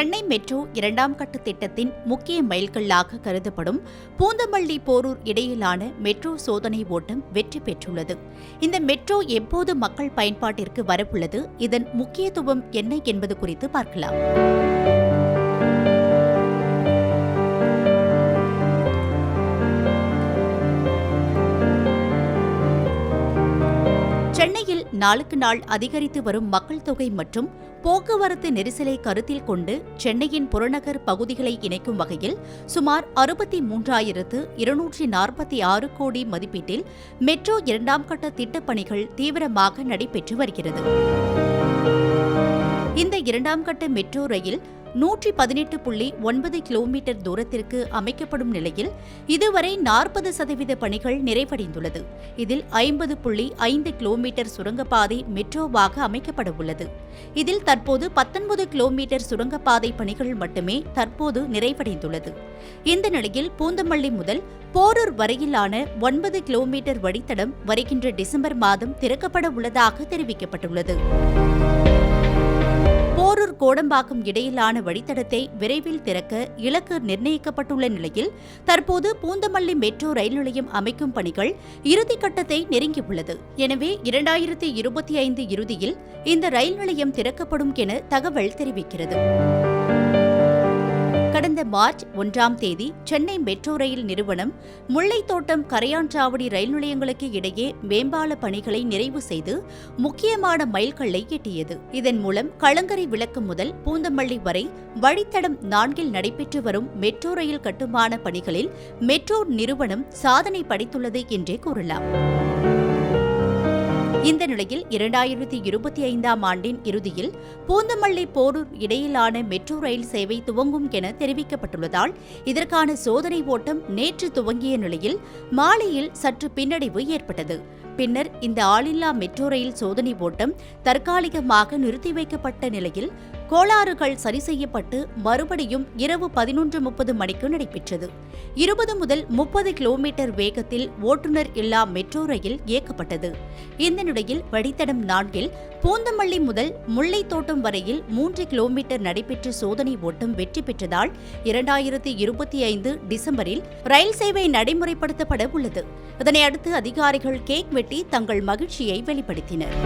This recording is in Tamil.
சென்னை மெட்ரோ இரண்டாம் கட்ட திட்டத்தின் முக்கிய மைல்கல்லாக கருதப்படும் பூந்தமல்லி போரூர் இடையிலான மெட்ரோ சோதனை ஓட்டம் வெற்றி பெற்றுள்ளது. இந்த மெட்ரோ எப்போது மக்கள் பயன்பாட்டிற்கு வரவுள்ளது? இதன் முக்கியத்துவம் என்ன என்பது குறித்து பார்க்கலாம். சென்னையில் நாளுக்கு நாள் அதிகரித்து வரும் மக்கள் தொகை மற்றும் போக்குவரத்து நெரிசலை கருத்தில் கொண்டு சென்னையின் புறநகர் பகுதிகளை இணைக்கும் வகையில் சுமார் அறுபத்தி மூன்றாயிரத்து இருநூற்றி நாற்பத்தி ஆறு கோடி மதிப்பீட்டில் மெட்ரோ இரண்டாம் கட்ட திட்டப்பணிகள் தீவிரமாக நடைபெற்று வருகிறது. இந்த இரண்டாம் கட்ட மெட்ரோ ரயில் நூற்றி பதினெட்டு புள்ளி ஒன்பது கிலோமீட்டர் தூரத்திற்கு அமைக்கப்படும் நிலையில் இதுவரை நாற்பது சதவீத பணிகள் நிறைவடைந்துள்ளது. இதில் ஐம்பது புள்ளி ஐந்து கிலோமீட்டர் சுரங்கப்பாதை மெட்ரோவாக அமைக்கப்பட உள்ளது. இதில் தற்போது பத்தொன்பது கிலோமீட்டர் சுரங்கப்பாதை பணிகள் மட்டுமே தற்போது நிறைவடைந்துள்ளது. இந்த நிலையில் பூந்தமல்லி முதல் போரூர் வரையிலான ஒன்பது கிலோமீட்டர் வழித்தடம் வருகின்ற டிசம்பர் மாதம் திறக்கப்பட உள்ளதாக தெரிவிக்கப்பட்டுள்ளது. போரூர் கோடம்பாக்கம் இடையிலான வழித்தடத்தை விரைவில் திறக்க இலக்கு நிர்ணயிக்கப்பட்டுள்ள நிலையில் தற்போது பூந்தமல்லி மெட்ரோ ரயில் நிலையம் அமைக்கும் பணிகள் இறுதிக்கட்டத்தை நெருங்கியுள்ளது. எனவே இரண்டாயிரத்தி இருபத்தி ஐந்து இறுதியில் இந்த ரயில் நிலையம் திறக்கப்படும் என தகவல் தெரிவிக்கிறது. கடந்த மார்ச் ஒன்றாம் தேதி சென்னை மெட்ரோ ரயில் நிறுவனம் முல்லைத்தோட்டம் கரையான்சாவடி ரயில் நிலையங்களுக்கு இடையே மேம்பால பணிகளை நிறைவு செய்து முக்கியமான மைல்கல்லை எட்டியது. இதன் மூலம் களங்கரை விளக்கு முதல் பூந்தமல்லி வரை வழித்தடம் நான்கில் நடைபெற்று வரும் மெட்ரோ ரயில் கட்டுமான பணிகளில் மெட்ரோ நிறுவனம் சாதனை படைத்துள்ளது என்றே கூறலாம். இந்த நிலையில் இரண்டாயிரத்தி இருபத்தி ஐந்தாம் ஆண்டின் இறுதியில் பூந்தமல்லி போரூர் இடையிலான மெட்ரோ ரயில் சேவை துவங்கும் என தெரிவிக்கப்பட்டுள்ளதால் இதற்கான சோதனை ஓட்டம் நேற்று துவங்கிய நிலையில் மாலையில் சற்று பின்னடைவு ஏற்பட்டது. பின்னர் இந்த ஆளில்லா மெட்ரோ ரயில் சோதனை ஓட்டம் தற்காலிகமாக நிறுத்தி வைக்கப்பட்ட நிலையில் கோளாறுகள் சரி செய்யப்பட்டு மறுபடியும் இரவு பதினொன்று முப்பது மணிக்கு நடைபெற்றது. இருபது முதல் முப்பது கிலோமீட்டர் வேகத்தில் ஓட்டுநர் இல்லா மெட்ரோ ரயில் இயக்கப்பட்டது. இந்த நிலையில் வழித்தடம் நான்கில் பூந்தமல்லி முதல் முல்லைத்தோட்டம் வரையில் மூன்று கிலோமீட்டர் நடைபெற்ற சோதனை ஓட்டம் வெற்றி பெற்றதால் இரண்டாயிரத்தி இருபத்தி ஐந்து டிசம்பரில் ரயில் சேவை நடைமுறைப்படுத்தப்பட உள்ளது. இதனையடுத்து அதிகாரிகள் கேக் வெட்டி தங்கள் மகிழ்ச்சியை வெளிப்படுத்தினர்.